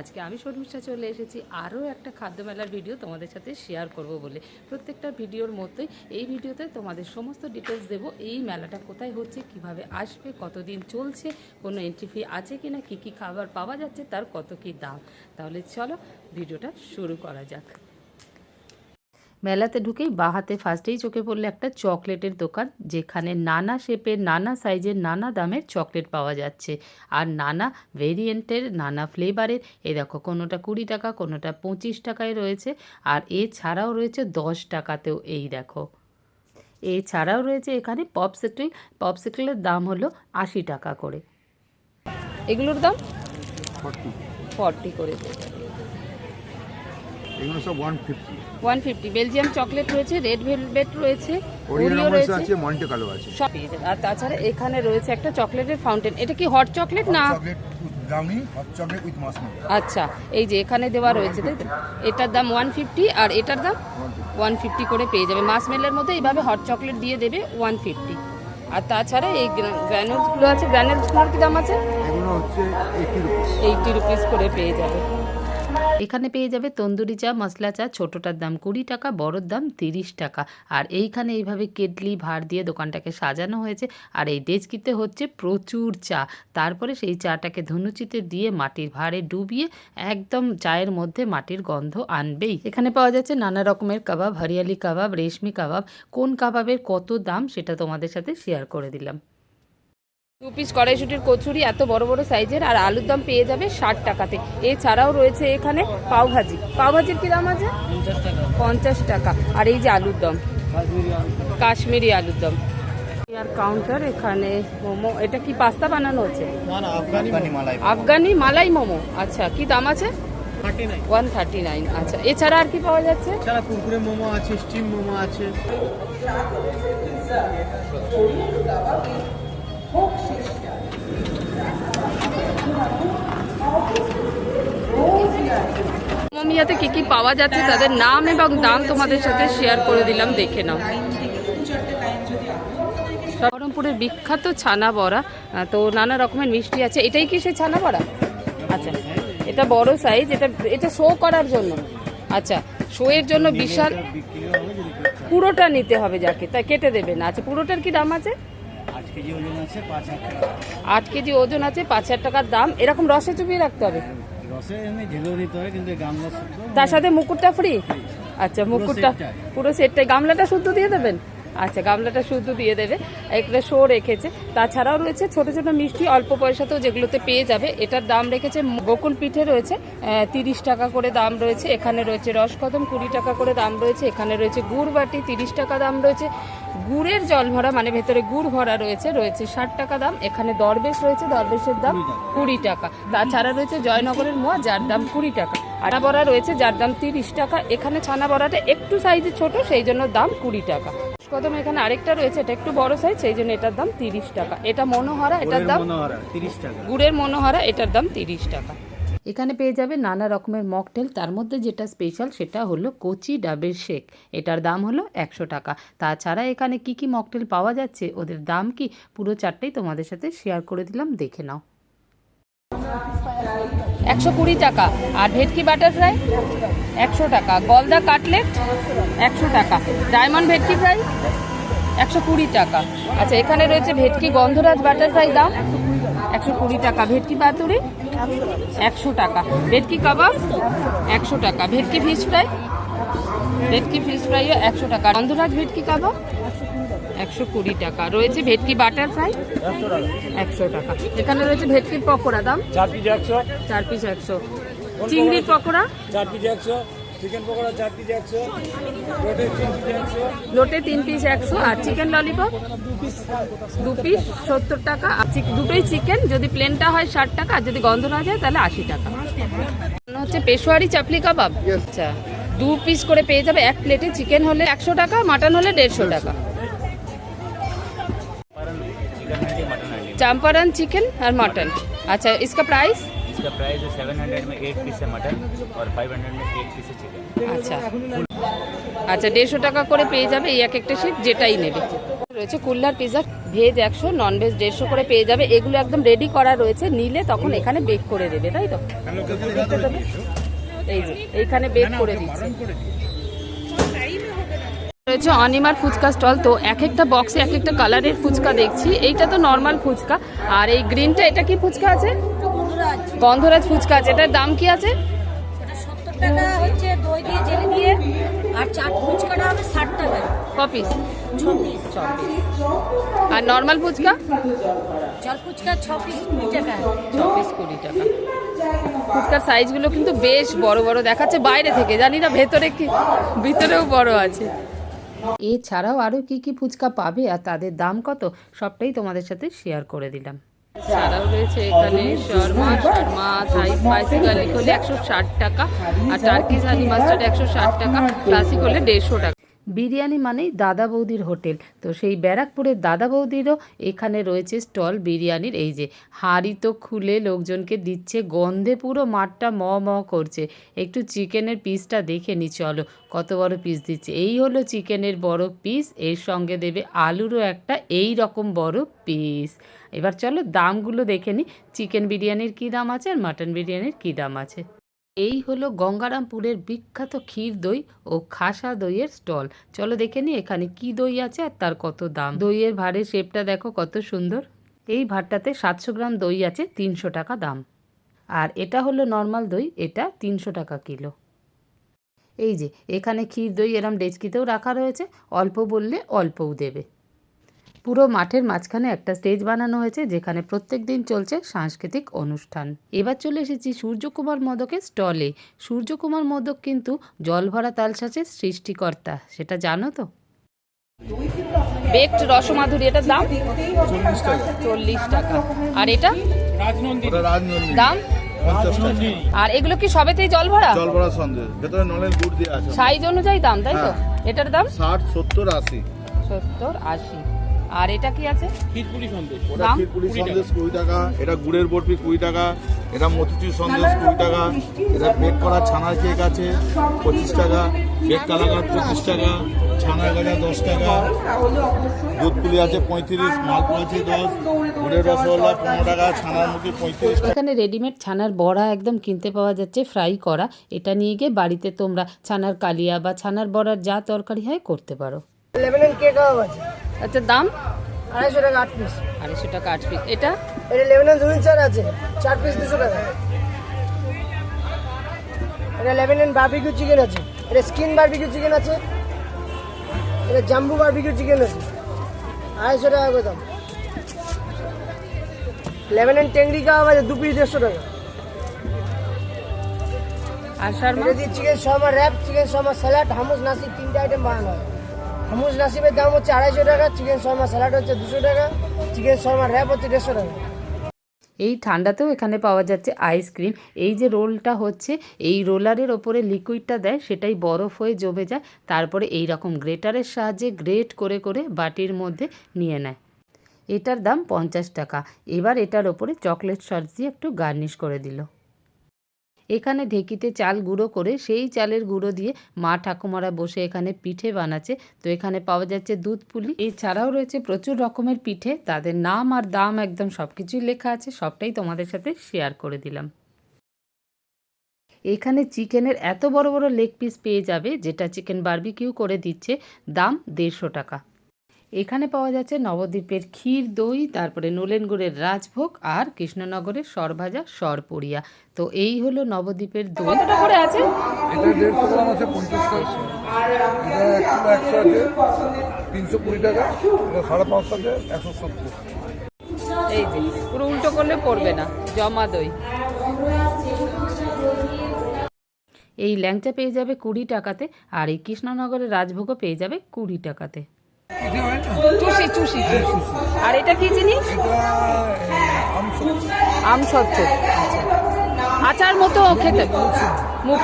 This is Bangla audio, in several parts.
আজকে আমি শর্মিষ্ঠা চলে এসেছি। আরও একটা খাদ্য মেলার ভিডিও তোমাদের সাথে শেয়ার করব বলে। প্রত্যেকটা ভিডিওর মতোই এই ভিডিওতে তোমাদের সমস্ত ডিটেলস দেব। এই মেলাটা কোথায় হচ্ছে, কীভাবে আসবে, কতদিন চলছে, কোনো এন্ট্রি ফি আছে কি না কী কী খাবার পাওয়া যাচ্ছে, তার কত কী দাম। তাহলে চলো ভিডিওটা শুরু করা যাক। মেলাতে ঢুকেই বাঁ হাতে ফার্স্টেই চোখে পড়ল একটা চকলেটের দোকান যেখানে নানা শেপের নানা সাইজের নানা দামের চকলেট পাওয়া যাচ্ছে। আর নানা ভেরিয়েন্টের নানা ফ্লেভারের এ দেখো কোনোটা কুড়ি টাকা কোনোটা পঁচিশ টাকায় রয়েছে আর এছাড়াও রয়েছে দশ টাকাতেও এই দেখো। এছাড়াও রয়েছে এখানে পপসিকল পপসিকলের দাম হলো আশি টাকা করে। এগুলোর দাম? ফর্টি করে। এগুলো সব one fifty one fifty Belgium chocolate রয়েছে রেড ভেলভেট রয়েছে ওরিও রয়েছে। আছে মন্টে কালো আছে। সব আর তাছাড়া এখানে রয়েছে একটা চকলেটের ফাউন্টেন এটা কি হট চকলেট না। Chocolate brownie hot chocolate with marshmallow আচ্ছা এই যে এখানে দেওয়া রয়েছে তাই তো? এটার দাম ওয়ান ফিফটি আর এটার দাম ওয়ান ফিফটি করে পেয়ে যাবে। মাসমেলের মধ্যে এইভাবে হট চকলেট দিয়ে দেবে ওয়ান ফিফটি আর তাছাড়া এই গ্র্যানুলসগুলো আছে গ্র্যানুলসগুলোর কি দাম আছে? এগুলো হচ্ছে এইটি রুপিস এইটি রুপিস করে পেয়ে যাবে। এখানে পেয়ে যাবে তন্দুরি চা মশলা চা, ছোটোটার দাম কুড়ি টাকা, বড়োর দাম তিরিশ টাকা। আর এইখানে এইভাবে কেটলি, ভার দিয়ে দোকানটাকে সাজানো হয়েছে। আর এই ডেচকিতে হচ্ছে প্রচুর চা। তারপরে সেই চাটাকে ধনুচিতে দিয়ে মাটির ভাঁড়ে ডুবিয়ে একদম চায়ের মধ্যে মাটির গন্ধ আনবেই। এখানে পাওয়া যাচ্ছে নানা রকমের কাবাব, হরিয়ালি কাবাব, রেশমি কাবাব। কোন কাবাবের কত দাম সেটা তোমাদের সাথে শেয়ার করে দিলাম। দু পিস কড়াইশুটির কচুরি এত বড় বড় সাইজের আর আলুর দাম পেয়ে যাবে ষাট টাকাতে। এছাড়াও রয়েছে এখানে পাওভাজি পাওভাজির কি দাম আছে? পঞ্চাশ টাকা। আর এই যে আলুর দম। কাশ্মীরি আলুর দম। আর কাউন্টার এখানে মোমো। এটা কি পাস্তা বানানো হচ্ছে? আফগানি মালাই মোমো। আচ্ছা কি দাম আছে? ওয়ান থার্টি নাইন আচ্ছা এছাড়া আর কি পাওয়া যাচ্ছে? এছাড়া কুরকুরে মোমো আছে স্টিম মোমো আছে। মমিয়াতে কি কি পাওয়া যাচ্ছে, তাদের নাম এবং দাম তোমাদের সাথে শেয়ার করে দিলাম, দেখে নাও। বহরমপুরের বিখ্যাত ছানা বড়া তো নানা রকমের মিষ্টি আছে। এটাই কি সেই ছানা বড়া? আচ্ছা এটা বড় সাইজ এটা এটা শো করার জন্য। আচ্ছা শো এর জন্য বিশাল। পুরোটা নিতে হবে যাকে তাই কেটে দেবে না। আচ্ছা পুরোটার কি দাম আছে? কেজি ওজন আছে পাঁচ হাজার টাকা। আট কেজি ওজন আছে পাঁচ হাজার টাকার দাম। এরকম রসে চুপিয়ে রাখতে হবে? রসে এমনি ঢেলেও নিতে কিন্তু গামলা শুদ্ধ তার সাথে মুকুটটা ফ্রি আচ্ছা মুকুটটা পুরো সেটটাই গামলাটা শুদ্ধ দিয়ে দেবেন? আচ্ছা গামলাটা শুদ্ধ দিয়ে দেবে। একটা শো রেখেছে। তাছাড়াও রয়েছে ছোট ছোট মিষ্টি অল্প পয়সাতেও যেগুলোতে পেয়ে যাবে। এটার দাম রেখেছে বকুল পিঠে রয়েছে তিরিশ টাকা করে দাম রয়েছে। এখানে রয়েছে রসকদম কুড়ি টাকা করে দাম রয়েছে। এখানে রয়েছে গুড় বাটি তিরিশ টাকা দাম রয়েছে। গুড়ের জল ভরা মানে ভেতরে গুড় ভরা রয়েছে রয়েছে ষাট টাকা দাম। এখানে দরবেশ রয়েছে দরবেশের দাম কুড়ি টাকা। তাছাড়া রয়েছে জয়নগরের মোয়া যার দাম কুড়ি টাকা। আটা বড়া রয়েছে যার দাম তিরিশ টাকা। এখানে ছানা বড়াটা একটু সাইজে ছোট সেই জন্য দাম কুড়ি টাকা। কদম এখানে আরেকটা রয়েছে এটা একটু বড় সাইজ সেই জন্য এটার দাম তিরিশ টাকা। এটা মনোহরা এটার দাম তিরিশ টাকা। গুড়ের মনোহরা এটার দাম তিরিশ টাকা। এখানে পেয়ে যাবে নানা রকমের মকটেল তার মধ্যে যেটা স্পেশাল সেটা হলো কচি ডাবের শেক। এটার দাম হলো একশো টাকা। তাছাড়া এখানে কি কি মকটেল পাওয়া যাচ্ছে ওদের দাম কি পুরো চারটেই তোমাদের সাথে শেয়ার করে দিলাম দেখে নাও। একশো কুড়ি টাকা। আর ভেটকি বাটার ফ্রাই একশো টাকা। গলদা কাটলেট একশো টাকা। ডায়মন্ড ভেটকি ফ্রাই একশো কুড়ি টাকা। আচ্ছা এখানে রয়েছে ভেটকি গন্ধরাজ বাটার ফ্রাই দাম একশো কুড়ি টাকা। ভেটকি পাতুরি একশো টাকা। ভেটকি কাবাব একশো টাকা। Bhetki fish fry bhetki fish ফ্রাইও একশো টাকা। গন্ধরাজ ভেটকি কাবাব একশো কুড়ি টাকা। রয়েছে ভেটকি বাটার ফ্রাই একশো টাকা। এখানে রয়েছে ভেটকির পকোড়া দাম চার পিস একশো। চার পিস একশো। চিংড়ির পকোড়া। চার পিস একশো চিকেন পকোড়া চার পিস একশো লোটে তিন পিস একশো। লোটে তিন পিস একশো আর চিকেন ললিপপ দু পিস সত্তর টাকা। দুটোই চিকেন যদি প্লেনটা হয় ষাট টাকা আর যদি গন্ধ না যায় তাহলে আশি টাকা। হচ্ছে পেশোয়ারি চাপলি কাবাব। আচ্ছা দু পিস করে পেয়ে যাবে এক প্লেটে চিকেন হলে একশো টাকা মাটন হলে দেড়শো টাকা। চাম্পারান চিকেন আর মাটন আচ্ছা ইসকা প্রাইস इसका प्राइस है सेवन हंड्रेड में एट पीस है मटन और फाइव हंड्रेड में एट पीस है चिकन আচ্ছা আচ্ছা দেড়শো টাকা করে পেয়ে যাবে এই এক একটা শিট যেটাই নেবে রয়েছে কুল্লার পিৎজা ভেজ একশো নন ভেজ দেড়শো করে পেয়ে যাবে এগুলো একদম রেডি করা রয়েছে নিলে তখন এখানে বেক করে দেবে তাই তো দেখতে দেবে? এই যে এইখানে বেক করে দিচ্ছে রয়েছে অনিমার ফুচকা স্টল তো এক একটা বক্সে এক একটা কালারের ফুচকা দেখছি এইটা তো নর্মাল ফুচকা আর এই গ্রিনটা এটা কি ফুচকা আছে গন্ধরাজ ফুচকা আছে। এটার দাম কি আছে? টাকা হচ্ছে দই দিয়ে জেলি দিয়ে আর চাট ফুচকাটা হবে ষাট টাকা। কপিস ছ পিস আর নর্মাল ফুচকা? জল ফুচকা ছ পিস কুড়ি টাকা। চব্বিশ কুড়ি টাকা। ফুচকার সাইজগুলো কিন্তু বেশ বড় বড় দেখাচ্ছে বাইরে থেকে। জানি না ভেতরে কি ভিতরেও বড় আছে। এছাড়াও আরও কি কি ফুচকা পাবে আর তাদের দাম কত সবটাই তোমাদের সাথে শেয়ার করে দিলাম। ছাড়াও রয়েছে এখানে shawarma shawarma Thai spicy garlic হলে একশো ষাট টাকা আর টার্কি হানি মাস্টার্ড একশো ষাট টাকা ক্লাসিক হলে দেড়শো টাকা। বিরিয়ানি মানেই দাদা বৌদির হোটেল। তো সেই ব্যারাকপুরের দাদা বৌদিরও এখানে রয়েছে স্টল বিরিয়ানির। এই যে, হাঁড়ি তো খুলে লোকজনকে দিচ্ছে, গন্ধে পুরো মাঠটা ম ম করছে। একটু চিকেনের পিসটা দেখে নি, চলো। কত বড় পিস দিচ্ছে। এই হলো চিকেনের বড় পিস এর সঙ্গে দেবে আলুরও একটা এই রকম বড় পিস এবার চলো দামগুলো দেখে নি। চিকেন বিরিয়ানির কী দাম আছে আর মাটন বিরিয়ানির কী দাম আছে? এই হলো গঙ্গারামপুরের বিখ্যাত ক্ষীর দই ও খাসা দইয়ের স্টল। চলো দেখে নি এখানে কি দই আছে আর তার কত দাম। দইয়ের ভারের শেপটা দেখো কত সুন্দর। এই ভাতটাতে সাতশো গ্রাম দই আছে, তিনশো টাকা দাম। আর এটা হলো নর্মাল দই, এটা তিনশো টাকা কিলো। এই যে, এখানে ক্ষীর দই এরম ডেচকিতেও রাখা রয়েছে, অল্প বললে অল্পও দেবে। পুরো মাঠের মাঝখানে একটা স্টেজ বানানো হয়েছে যেখানে প্রত্যেক দিন চলছে সাংস্কৃতিক অনুষ্ঠান। এবার চলে এসেছি সূর্যকুমার মোদকের স্টলে সূর্যকুমার মোদক কিন্তু জলভরা তালসাচের সৃষ্টিকর্তা সেটা জানো তো? বেকড রসমাধুরী এটার দাম? চল্লিশ টাকা। আর এটা? দাম? আর এগুলো কি সবেতেই জল ভরা? জল ভরা সন্দেশ। ভেতরে নলেন গুড় দিয়ে আছে। সাইজ অনুযায়ী দাম তাই তো? হ্যাঁ। এটার দাম? ষাট সত্তর আশি। সত্তর আশি। আর এটা কি আছে? ওটা দাম? সন্দেশ কুড়ি টাকা এটা গুড়ের বরফি কুড়ি টাকা এটা মতিচুর সন্দেশ কুড়ি টাকা এটা বেক করা ছানার কেক আছে পঁচিশ টাকা বেক কালাকাত পঁচিশ টাকা ছানার গজা দশ টাকা দুধ পুলি আছে পঁয়ত্রিশ মালপোয়া আছে দশ গুড়ের রসগোল্লা পনেরো টাকা ছানার মুখে পঁয়ত্রিশ এখানে রেডিমেড ছানার বড়া একদম কিনতে পাওয়া যাচ্ছে ফ্রাই করা। এটা নিয়ে গিয়ে বাড়িতে তোমরা ছানার কালিয়া বা ছানার বড়ার যা তরকারি হয় করতে পারো। লেভেলেন কেক আছে। আচ্ছা দাম? আড়াইশো টাকা আট পিস আড়াইশো টাকা আট পিস এটা? এটা লেভেলেন দুই চার আছে। চার পিস দুশো টাকা। এটা লেভেলেন বার্বিকিউ চিকেন আছে। এটা স্কিন বার্বিকিউ চিকেন আছে। এটা জাম্বু বার্বিকিউ চিকেন আছে। আড়াইশো টাকা করে দাম। লেভেলেন টেংরি কাবাব আছে দু পিস দেড়শো টাকা। আর shawarma? Chicken shawarma wrap chicken shawarma salad hummus নাসিব তিনটে আইটেম বানানো হয়। হামুস নাসিবের দাম হচ্ছে আড়াইশো টাকা, চিকেন শর্মা স্যালাড হচ্ছে দুশো টাকা, চিকেন শর্মা র্যাপ হচ্ছে দেড়শো টাকা। এই ঠান্ডাতেও এখানে পাওয়া যাচ্ছে আইসক্রিম এই যে রোলটা হচ্ছে, এই রোলারের ওপরে লিকুইডটা দেয়, সেটাই বরফ হয়ে জমে যায়, তারপরে এই রকম গ্রেটারের সাহায্যে গ্রেট করে করে বাটির মধ্যে নিয়ে নেয়। এটার দাম পঞ্চাশ টাকা। এবার এটার ওপরে চকলেট সস দিয়ে একটু গার্নিশ করে দিল। এখানে ঢেকিতে চাল গুঁড়ো করে সেই চালের গুঁড়ো দিয়ে মা ঠাকুমারা বসে এখানে পিঠে বানাচ্ছে। তো এখানে পাওয়া যাচ্ছে দুধ পুলি। এছাড়াও রয়েছে প্রচুর রকমের পিঠে। তাদের নাম আর দাম একদম সব কিছুই লেখা আছে। সবটাই তোমাদের সাথে শেয়ার করে দিলাম। এখানে চিকেনের এত বড় বড় লেগ পিস পেয়ে যাবে, যেটা চিকেন বারবিকিউ করে দিচ্ছে। দাম দেড়শো টাকা। এখানে পাওয়া যাচ্ছে নবদ্বীপের ক্ষীর দই তারপরে নোলেন গুড়ের রাজভোগ আর কৃষ্ণনগরের সরভাজা সরপুরিয়া তো এই হলো নবদ্বীপের দই। কতটা করে আছে? এটা গ্রাম এটা টাকা। এটা এই যে পুরো উল্টো করলে পড়বে না জমা দই। এই ল্যাংচা পেয়ে যাবে কুড়ি টাকাতে আর এই কৃষ্ণনগরের রাজভোগও পেয়ে যাবে কুড়ি টাকাতে। চুষি চুষি চুষি। আর এটা কি জিনিস আম আচ্ছা আচার মতো খেতে। মুখ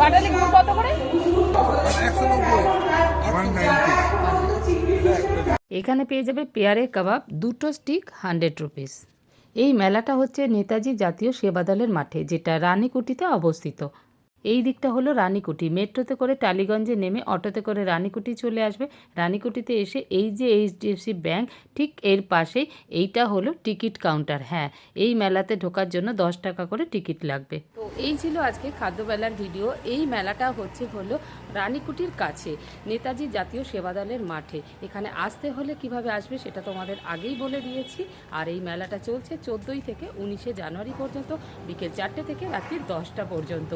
পাটালি গুড় কত করে? এখানে পেয়ে যাবে পেয়ারে কাবাব দুটো স্টিক হান্ড্রেড রুপিস এই মেলাটা হচ্ছে নেতাজি জাতীয় সেবা দলের মাঠে যেটা রানীকুটিতে অবস্থিত। এই দিকটা হলো রানীকুটি। মেট্রোতে করে টালিগঞ্জে নেমে অটোতে করে রানীকুটি চলে আসবে। রানীকুটিতে এসে এই যে এইচডিএফসি ব্যাংক, ঠিক এর পাশেই এইটা হলো টিকিট কাউন্টার। হ্যাঁ এই মেলাতে ঢোকার জন্য দশ টাকা করে টিকিট লাগবে। তো এই ছিল আজকে খাদ্যবেলার ভিডিও। এই মেলাটা হচ্ছে হলো রানীকুটির কাছে, নেতাজি জাতীয় সেবা দলের মাঠে। এখানে আসতে হলে কীভাবে আসবে সেটা তোমাদের আগেই বলে দিয়েছি। আর এই মেলাটা চলছে চোদ্দোই থেকে উনিশে জানুয়ারি পর্যন্ত, বিকেল চারটে থেকে রাত্রি দশটা পর্যন্ত।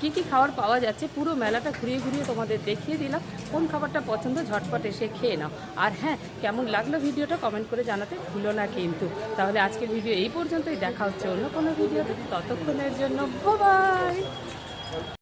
কি কি খাবার পাওয়া যাচ্ছে, পুরো মেলাটা ঘুরিয়ে ঘুরিয়ে তোমাদের দেখিয়ে দিলাম। কোন খাবারটা পছন্দ, ঝটপট এসে খেয়ে নাও। আর হ্যাঁ কেমন লাগল ভিডিওটা কমেন্ট করে জানাতে ভুলো না কিন্তু। তাহলে আজকের ভিডিও এই পর্যন্তই, দেখা হচ্ছে অন্য কোনো ভিডিওতে। ততক্ষণের জন্য বাই